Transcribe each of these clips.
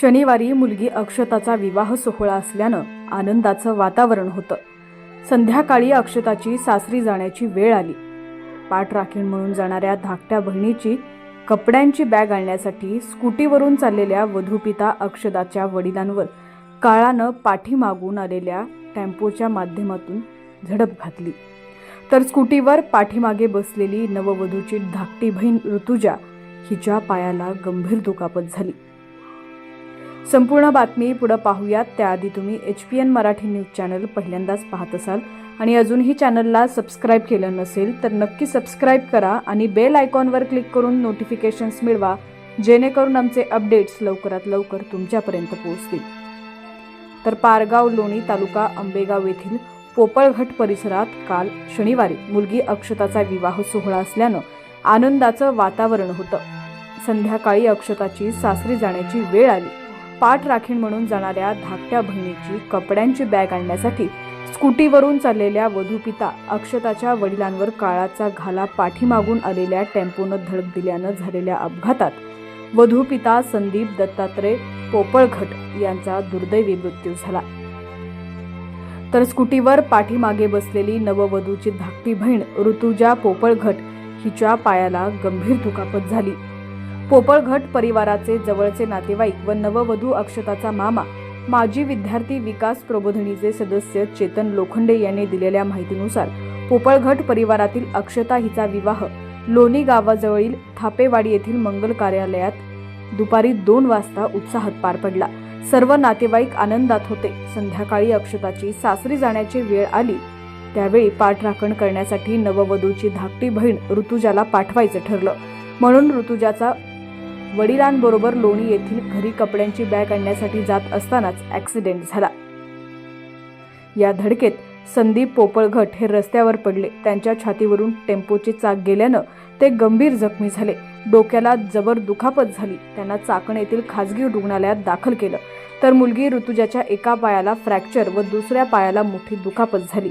शनिवारी मुलगी अक्षताचा विवाह सोहळा असल्यानं आनंदाचं वातावरण होतं. संध्याकाळी अक्षताची सासरी जाण्याची वेळ आली. पाठ राखीण म्हणून जाणाऱ्या धाकट्या बहिणीची कपड्यांची बॅग आणण्यासाठी स्कूटीवरून चाललेल्या वधूपिता अक्षताच्या वडिलांवर काळानं पाठीमागून आलेल्या टेम्पोच्या माध्यमातून झडप घातली. तर स्कूटीवर पाठीमागे बसलेली नववधूची धाकटी बहीण ऋतुजा हिच्या पायाला गंभीर दुखापत झाली. संपूर्ण बातमी पुढं पाहूयात. त्याआधी तुम्ही H P N Marathi news channel पहिल्यांदाच पाहत असाल. आणि अजूनही चॅनलला सबस्क्राईब केलं नसेल तर नक्की सबस्क्राईब करा आणि बेल आयकॉनवर क्लिक करून नोटिफिकेशन्स मिळवा जेणेकरून आमचे अपडेट्स लवकरात लवकर तुमच्यापर्यंत पोहोचतील. तर पारगाव लोणी तालुका आंबेगाव येथील पोपळघट परिसरात काल शनिवारी मुलगी अक्षताचा विवाह सोहळा असल्यानं आनंदाचं वातावरण होतं. संध्याकाळी अक्षताची सासरी जाण्याची वेळ आली. पाठ राखीण म्हणून जाणाऱ्या धाकट्या बहिणीची कपड्यांची बॅग आणण्यासाठी स्कूटीवरून चाललेल्या वधूपिता अक्षताच्या वडिलांवर काळाचा घाला पाठीमागून आलेल्या टेम्पोनं धडक दिल्यानं झालेल्या अपघातात वधूपिता संदीप दत्तात्रय पोपळघट यांचा दुर्दैवी मृत्यू झाला. तर स्कूटीवर पाठीमागे बसलेली नववधूची धाकटी बहीण ऋतुजा पोपळघट हिच्या पायाला गंभीर दुखापत झाली. पोपळघट परिवाराचे जवळचे नातेवाईक व नववधू अक्षताचा मामा माजी विद्यार्थी विकास प्रबोधिनीचे सदस्य चेतन लोखंडे यांनी दिलेल्या माहितीनुसार पोपळघट परिवारातील अक्षता हिचा विवाह लोणी गावाजवळील थापेवाडी येथील मंगल कार्यालयात दुपारी दोन वाजता उत्साहात पार पडला. सर्व नातेवाईक आनंदात होते. संध्याकाळी अक्षताची सासरी जाण्याची वेळ आली. त्यावेळी पाठराखण करण्यासाठी नववधूची धाकटी बहीण ऋतुजाला पाठवायचं ठरलं. म्हणून ऋतुजाचा वडिलांबरोबर लोणी येथील घरी कपड्यांची बॅग आणण्यासाठी जात असतानाच ॲक्सिडेंट झाला. या धडकेत संदीप पोपळघट हे रस्त्यावर पडले. त्यांच्या छातीवरून टेम्पोची चाक गेल्यानं ते गंभीर जखमी झाले. डोक्याला जबर दुखापत झाली. त्यांना चाकण येथील खाजगी रुग्णालयात दाखल केलं. तर मुलगी ऋतुजाच्या एका पायाला फ्रॅक्चर व दुसऱ्या पायाला मोठी दुखापत झाली.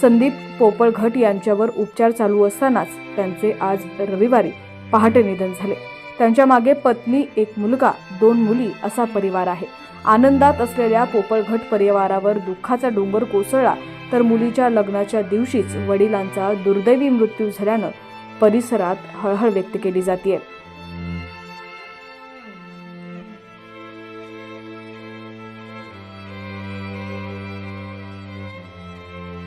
संदीप पोपळघट यांच्यावर उपचार चालू असतानाच त्यांचे आज रविवारी पहाटे निधन झाले. त्यांच्या मागे पत्नी एक मुलगा दोन मुली असा परिवार आहे. आनंदात असलेल्या पोपळघट परिवारावर दुःखाचा डोंगर कोसळला तर मुलीच्या लग्नाच्या दिवशीच वडिलांचा दुर्दैवी मृत्यू झाल्यानं परिसरात हळहळ व्यक्त केली जाते